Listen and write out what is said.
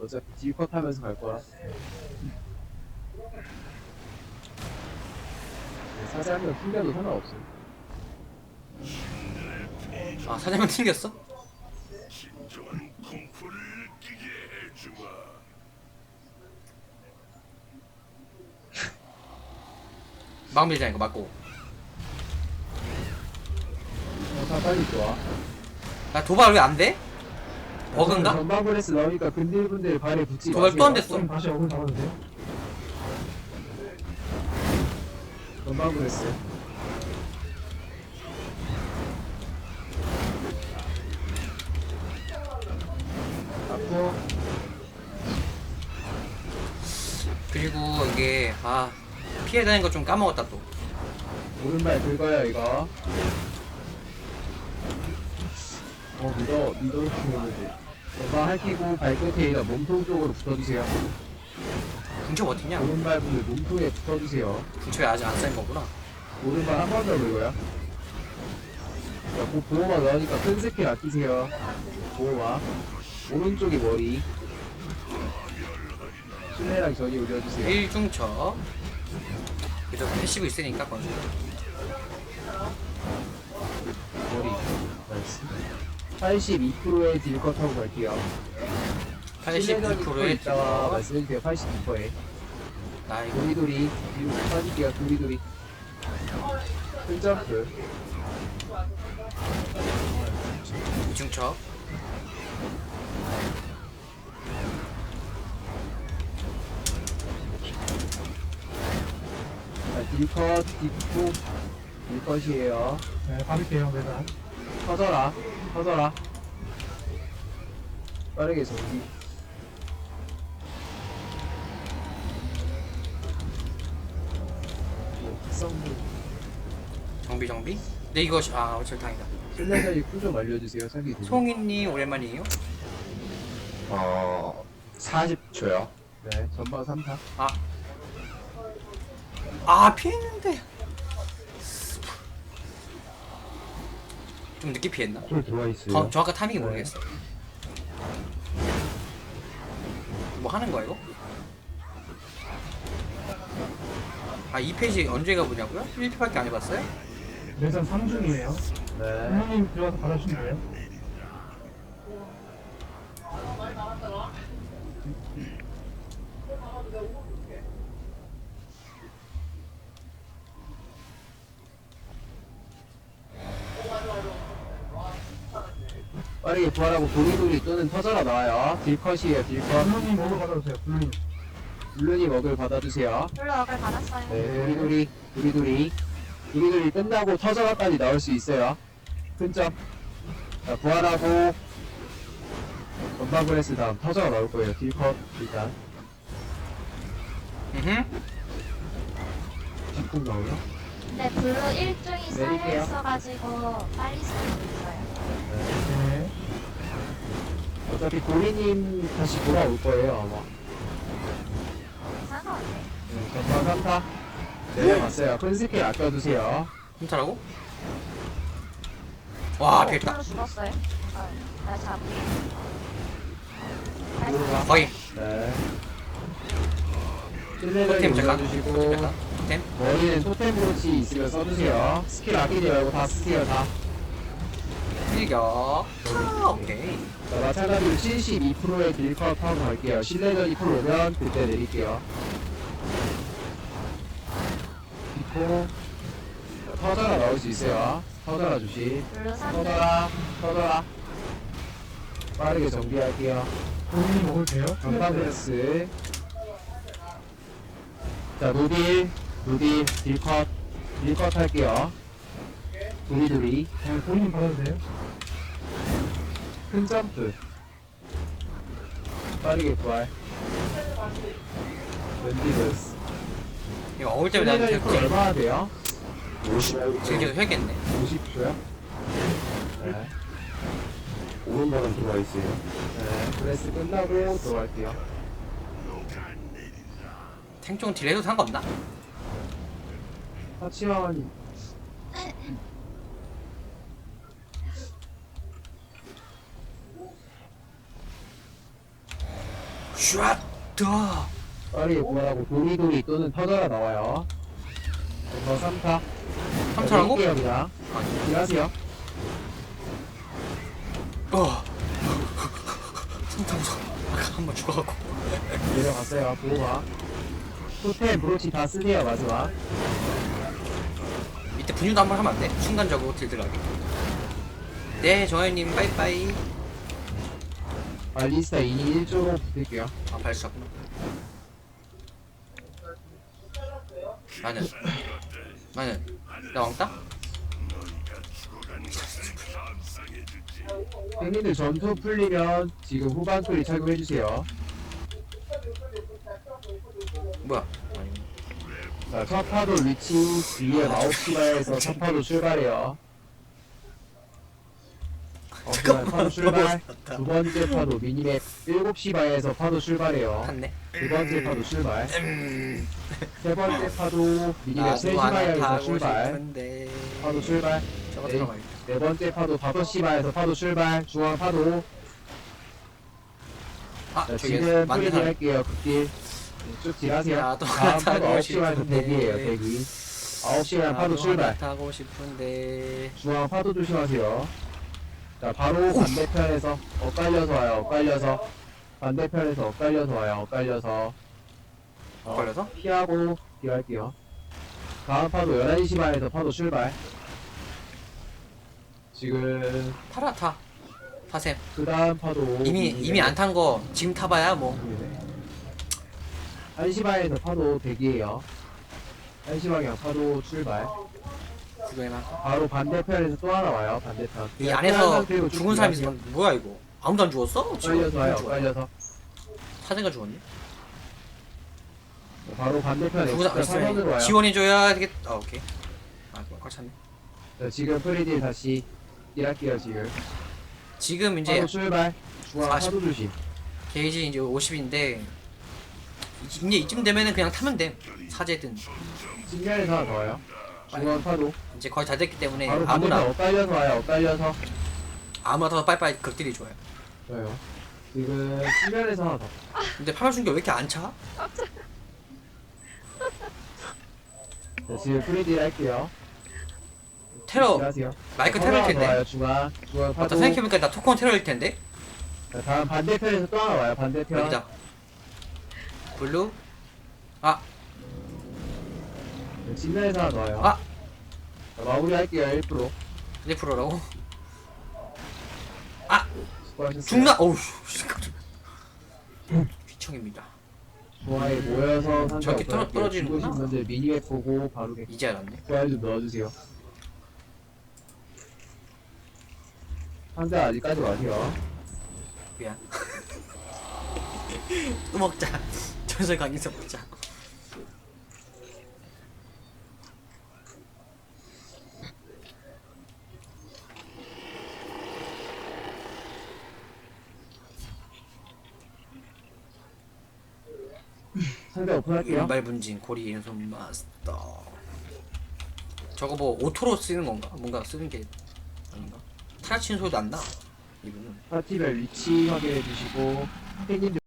어차피 딜컷 하면서 갈 거라. 네, 사장님 튕겨도 상관없어. 아 사장님 튕겼어? 진정한 공포를 느끼게 해주마. 막 밀자 이거 맞고 어, 다 빨리 좋아. 나 도발 왜 안 돼? 버그인가? 전방 브레스 나오니까 근딜분들 발에 붙지 도발 마세요. 또안 됐어 그럼 다시 어글 잡아도 돼요? 전방 브레스. 앞으로 그리고 이게 아 피해 다니는 거 좀 까먹었다 또 오른발 긁어요 이거. 어 믿어 믿어 주는데. 전방 할퀴고 발끝에 있는 몸통 쪽으로 붙어주세요. 궁첩 어딨냐? 오른발 분들 몸통에 붙어주세요. 궁첩이 아직 안 쌓인 거구나 오른발 한 번 더. 야, 그 보호막 나오니까 큰 스킬 아끼세요. 보호막. 오른쪽이 머리. 실내랑 전이 올려주세요. 1중첩 그래도 패시브 있으니까 건수 머리. 나이스. 82%의 딜컷 하고 갈게요. 82%의 있다가 말씀해주세요. 82%에. 나 이거 도리도리. 뒤로 빠질게요. 도리도리. 큰 점프. 2중첩 자, 딜컷, 딜컷. 딜컷이에요. 네, 받을게요, 매달. 터져라. 터져라. 빠르게 정리. 뭐, 특성도. 정비 정비 근데 이거 아 절탕이다 실내자리 쿨좀 알려주세요. 송이님 오랜만이에요 어, 40초요. 네, 전방 3타. 아. 아, 피했는데. 좀 늦게 피했나? 좀 들어와 있어요. 저, 정확한 타이밍이 모르겠어. 뭐 하는 거야, 이거? 아, 2페이지 언제 가보냐고요? 1페이지밖에 안 해봤어요? 매달 3중이에요. 네. 형님 들어가서 받아주시면 돼요. 빠르게 부활하고 도리도리 또는 터져라 나와요. 딜컷이에요, 딜컷. 형님 어글 받아주세요, 블루님. 블루님 먹을 받아주세요. 별로 억을 받았어요. 네, 도리도리, 도리도리. 도리도리 끝나고 터져라까지 나올 수 있어요. 큰 점. 자, 부활하고. 전방 브레스 다음 터져라 나올 거예요. 딜컷, 일단. 음흠. 뒷국 나오나? 근데 블루 1중이 내릴게요. 쌓여 있어가지고 빨리 쓸수 있어요. 네. 어차피 도리님 다시 돌아올 거예요, 아마. 네, 전방 3타. 내려갔어요. 큰 스킬 아껴두세요. 훔쳐라고? 와, 피했다. 블루 죽었어요. 어, 나 잡. 들어가. 거의. 네. 실내적인 잠깐. 올려주시고. 토템. 토템. 머리는 토템 브로치 있으면 써주세요. 스킬 아끼지 말고 다 쓰세요, 다. 일격. 아, 오케이. 자, 마찬가지로 72%의 딜컷 하고 갈게요. 실내전 2% 오면 그때 내릴게요. 자, 터져라 나올 수 있어요. 터져라 3중. 터져라, 터져라. 빠르게 정비할게요. 블루님 어글 돼요? 브레스. 자, 노딜, 노딜, 딜컷, 딜컷 할게요. 두리두리, 네, 본인 받아도 돼요? 큰 점프. 빠르게 부활. 웬디브스. 이거 어울 때문에 나는 실내전 2% 계속 얼마나 돼요? 50, 지금 계속 해야겠네. 50초요? 네. 오른발은 들어와 있어요. 네. 브레스 끝나고 들어갈게요. 탱총 딜해도 상관없나? 하치원 슈앗 더 빠르게 구하라고 도리도리 또는 터져라 나와요. 저 3타. 3타라고? 그냥. 아니 일하세요. 어 3타 무서워 아까 한 번 죽어갖고 내려갔어요. 보고 가. 토템, 브로치 다 쓰세요, 마지막. 밑에 분유도 한 번 하면 안 돼? 순간적으로 딜 들어가게 네 정현님 빠이빠이 알리스타 2인 1조로 붙을게요. 아 발수구나 나는 나는 나 왕따? 팬님들 전투 풀리면 지금 후반 소리 착용해주세요. 뭐야 자, 첫 파도 위치 뒤에 9시마에서 첫 파도 출발해요. 어, 그만 파도 출발. 두 번째 파도 미니맵 7시 반에서 파도 출발해요. 탔네 두 번째 파도 출발. 음, 세 번째 파도 미니맵 나도 3시 하나 반에서 타고 출발. 싶은데 파도 출발. 저거 네. 들어가야겠다 네 번째 파도 5시 반에서 파도 출발. 중앙 파도. 아 자, 저기 지금 맞는 사람 할게요. 극딜. 네, 쭉 딜하세요. 나도 다음 파도 타고 9시 반에서 싶은데. 대기예요. 대기. 9시 반 파도 출발. 타고 싶은데 중앙 파도 조심하세요. 자, 바로 반대편에서 엇갈려서 와요. 엇갈려서. 반대편에서 엇갈려서 와요. 엇갈려서. 어, 걸려서? 피하고 딜할게요. 다음 파도 11시 반에서 파도 출발. 지금 타라 타 타셈 그 다음 파도 이미 이미 안 탄 거 지금 타봐야 뭐 1시 반에서 파도 대기해요. 1시 방향 파도 출발. 구경해봐 바로 반대편에서 또 하나 와요. 반대편. 이 안에서 죽은 사람이. 있으면 뭐야 이거 아무도 안 죽었어? 지금 엇갈려서 와요. 엇갈려서. 사제가 죽었네 바로 반대편에 죽은 사람 사선으로 있으면. 지원해줘야 되겠 아 오케이 아 그거 꽉 찼네 자, 지금 프리딜 다시 딜할게요 지금 지금 이제 파도 출발 중앙 40. 파도 조심 게이지 이제 50인데 이제 이쯤 되면은 그냥 타면 돼 사제든 하나 더 와요 중앙 파도 이제 거의 다 됐기 때문에 바로 반대편 아무나 엇갈려서 와요. 엇갈려서. 아무나 타서 빨리빨리 극딜이 좋아요. 좋아요. 지금 측면에서 하나 더. 근데 파멸순교 왜 이렇게 안 차? 자, 지금 프리딜 할게요. 테러. 마이크 자, 테러일 더 텐데. 중앙. 중앙 맞다 파도 생각해보니까 나 토큰 테러일 텐데. 자, 다음 반대편에서 또 하나 와요 반대편. 여기다. 블루. 아 자, 측면에서 하나 더 와요. 아! 자, 마무리 할게요 1% 1%라고? 수고하셨어요 죽나? 어우. 귀청입니다. 중앙에 모여서 저렇게 떨어- 떨어지는구나. 죽으신 분들 미니맵 보고 바로 게 이제 알았네. 좋아요 좀 넣어주세요. 상대 아직까지 마세요. 미안. 또 먹자. 전설 강의서 먹자 상대 오픈할게요. 왼발 분진 고리 왼손 마스터 저거 뭐 오토로 쓰는 건가? 뭔가 쓰는 게 아닌가? 타라 치는 소리도 안 나. 이분은 파티별 위치 확인해 주시고 팬님들